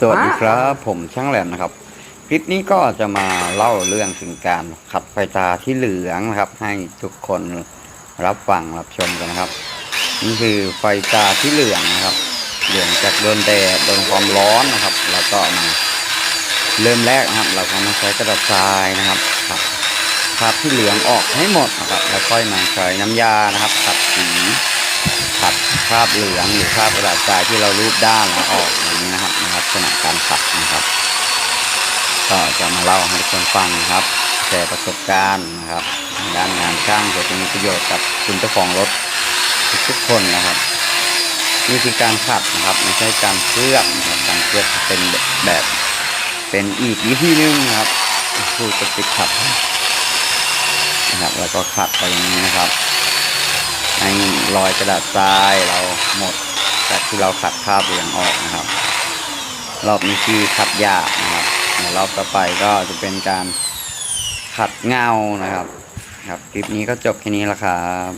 สวัสดีครับ ผมช่างแหลมนะครับ คลิปนี้ก็จะมาเล่าเรื่องถึงการขัดไฟตาที่เหลืองนะครับ ให้ทุกคนรับฟังรับชมกันนะครับ นี่คือไฟตาที่เหลืองนะครับ เหลืองจากโดนแดดโดนความร้อนนะครับ แล้วก็มาเริ่มแรกนะครับ เราก็มาใช้กระดาษทรายนะครับขัดคราบที่เหลืองออกให้หมดนะครับ แล้วค่อยมาใช้น้ำยานะครับขัดสีขัดคราบเหลืองหรือคราบกระดาษทรายที่เรารูปด้านแล้วออกอย่างนี้นะครับนะครับลัก ษณะการขัดนะครับ ก็จะมาเล่าให้ทุกคนฟังนะครับแชร์ประสบการณ์นะครับด้านงานช่างเพื่อจะมีประโยชน์กับคุณเจ้าของรถทุกคนนะครับนี่คือการขัดนะครับไม่ใช่การเคลือบนะครับการเคลือบเป็นแบบเป็นอีกวิธีหนึงนะครับพูดจะติดขัดนะครับแล้วก็ขัดไปอย่างนี้นะครับให้รอยกระดาษทรายเราหมดจากที่เราขัดคราบเหลืองออกนะครับ รอบนี้คือขัดหยานะครับรอบต่อไปก็จะเป็นการขัดเงานะครับ ครับคลิปนี้ก็จบแค่นี้แล้วครับ